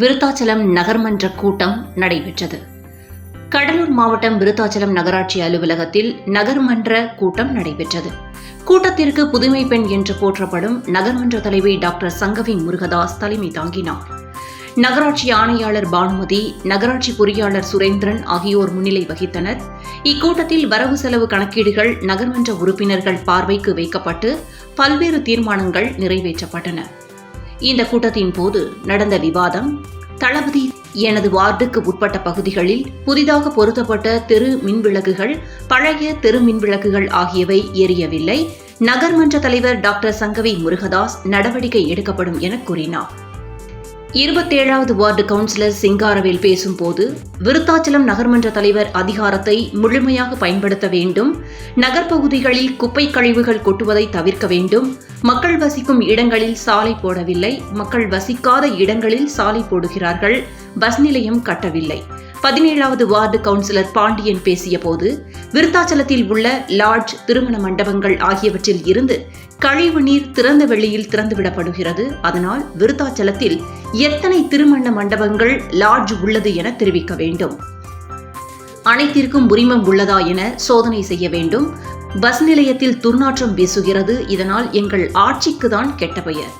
விருத்தாச்சலம் நகர்மன்ற கூட்டம் நடைபெற்றது. கடலூர் மாவட்டம் விருத்தாச்சலம் நகராட்சி அலுவலகத்தில் நகர்மன்ற கூட்டம் நடைபெற்றது. கூட்டத்திற்கு புதுமை பெண் என்று போற்றப்படும் நகர்மன்ற தலைவி டாக்டர் சங்கவி முருகதாஸ் தலைமை தாங்கினார். நகராட்சி ஆணையாளர் பானுமதி நகராட்சி பொறியாளர் சுரேந்திரன் ஆகியோர் முன்னிலை வகித்தனர். இக்கூட்டத்தில் வரவு செலவு கணக்கீடுகள் நகர்மன்ற உறுப்பினர்கள் பார்வைக்கு வைக்கப்பட்டு பல்வேறு தீர்மானங்கள் நிறைவேற்றப்பட்டன. இந்த கூட்டத்தின் போது நடந்த விவாதம் தளபதி எனது வார்டுக்கு உட்பட்ட பகுதிகளில் புதிதாக பொருத்தப்பட்ட தெரு மின்விளக்குகள் பழைய தெரு மின்விளக்குகள் ஆகியவை எரியவில்லை. நகர்மன்ற தலைவர் டாக்டர் சங்கவி முருகதாஸ் நடவடிக்கை எடுக்கப்படும் என கூறினார். இருபத்தேழாவது வார்டு கவுன்சிலர் சிங்காரவேல் பேசும்போது விருத்தாச்சலம் நகர்மன்ற தலைவர் அதிகாரத்தை முழுமையாக பயன்படுத்த வேண்டும் நகர்ப்பகுதிகளில் குப்பை கழிவுகள் கொட்டுவதை தவிர்க்க வேண்டும் மக்கள் வசிக்கும் இடங்களில் சாலை போடவில்லை மக்கள் வசிக்காத இடங்களில் சாலை போடுகிறார்கள் பஸ் நிலையம் கட்டவில்லை. பதினேழாவது வார்டு கவுன்சிலர் பாண்டியன் பேசியபோது விருத்தாச்சலத்தில் உள்ள லாட்ஜ் திருமண மண்டபங்கள் ஆகியவற்றில் இருந்து கழிவு நீர் திறந்த வெளியில் திறந்துவிடப்படுகிறது. அதனால் விருத்தாச்சலத்தில் எத்தனை திருமண மண்டபங்கள் லாட்ஜ் உள்ளது என தெரிவிக்க வேண்டும். அனைத்திற்கும் உரிமம் உள்ளதா என சோதனை செய்ய வேண்டும். பஸ் நிலையத்தில் துர்நாற்றம் வீசுகிறது இதனால் எங்கள் ஆட்சிக்கு தான் கெட்ட பெயர்.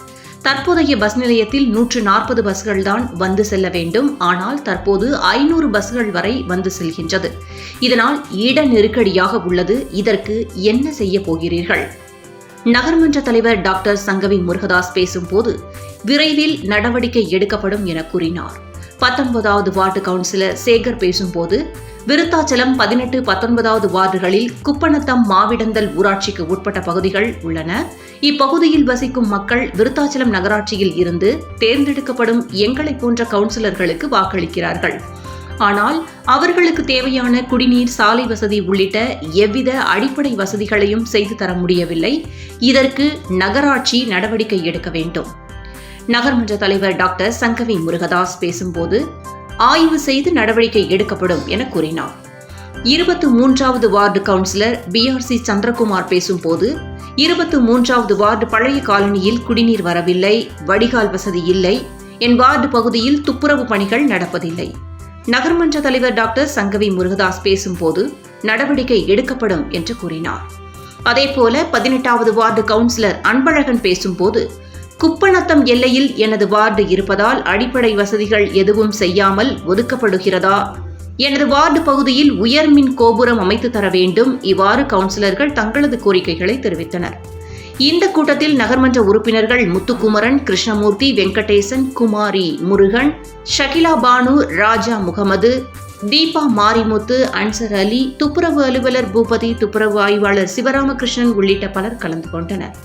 தற்போதைய பஸ் நிலையத்தில் நூற்று நாற்பது பஸ்கள் தான் வந்து செல்ல வேண்டும். ஆனால் தற்போது ஐநூறு பஸ்கள் வரை வந்து செல்கின்றது. இதனால் இட நெருக்கடியாக உள்ளது. இதற்கு என்ன செய்ய போகிறீர்கள்? நகர்மன்ற தலைவர் டாக்டர் சங்கவி முருகதாஸ் பேசும்போது விரைவில் நடவடிக்கை எடுக்கப்படும் என கூறினார். பத்தொன்பதாவது வார்டு கவுன்சிலர் சேகர் பேசும்போது விருத்தாச்சலம் பதினெட்டு பத்தொன்பதாவது வார்டுகளில் குப்பநத்தம் மாவிடந்தல் ஊராட்சிக்கு உட்பட்ட பகுதிகள் உள்ளன. இப்பகுதியில் வசிக்கும் மக்கள் விருத்தாச்சலம் நகராட்சியில் இருந்து தேர்ந்தெடுக்கப்படும் எங்களை போன்ற கவுன்சிலர்களுக்கு வாக்களிக்கிறார்கள். ஆனால் அவர்களுக்கு தேவையான குடிநீர் சாலை வசதி உள்ளிட்ட எவ்வித அடிப்படை வசதிகளையும் செய்து தர முடியவில்லை. இதற்கு நகராட்சி நடவடிக்கை எடுக்க வேண்டும். நகர்மன்ற தலைவர் டாக்டர் சங்கவி முருகதாஸ் பேசும்போது ஆய்வு செய்து நடவடிக்கை எடுக்கப்படும் என கூறினார். இருபத்து மூன்றாவது வார்டு கவுன்சிலர் பிஆர்சி சந்திரகுமார் பேசும்போது இருபத்து மூன்றாவது வார்டு பழைய காலனியில் குடிநீர் வரவில்லை வடிகால் வசதி இல்லை என் வார்டு பகுதியில் துப்புரவு பணிகள் நடப்பதில்லை. நகர்மன்ற தலைவர் டாக்டர் சங்கவி முருகதாஸ் பேசும்போது நடவடிக்கை எடுக்கப்படும் என்று கூறினார். அதேபோல பதினெட்டாவது வார்டு கவுன்சிலர் அன்பழகன் பேசும்போது குப்பநத்தம் எல்லையில் எனது வார்டு இருப்பதால் அடிப்படை வசதிகள் எதுவும் செய்யாமல் ஒதுக்கப்படுகிறதா? எனது வார்டு பகுதியில் உயர்மின் கோபுரம் அமைத்து தர வேண்டும். இவ்வாறு கவுன்சிலர்கள் தங்களது கோரிக்கைகளை தெரிவித்தனர். இந்த கூட்டத்தில் நகர்மன்ற உறுப்பினர்கள் முத்துக்குமரன் கிருஷ்ணமூர்த்தி வெங்கடேசன் குமாரி முருகன் ஷகிலா பானு ராஜா முகமது தீபா மாரிமுத்து அன்சர் அலி துப்புரவு அலுவலர் பூபதி துப்புரவு ஆய்வாளர் சிவராமகிருஷ்ணன் உள்ளிட்ட பலர் கலந்து கொண்டனர்.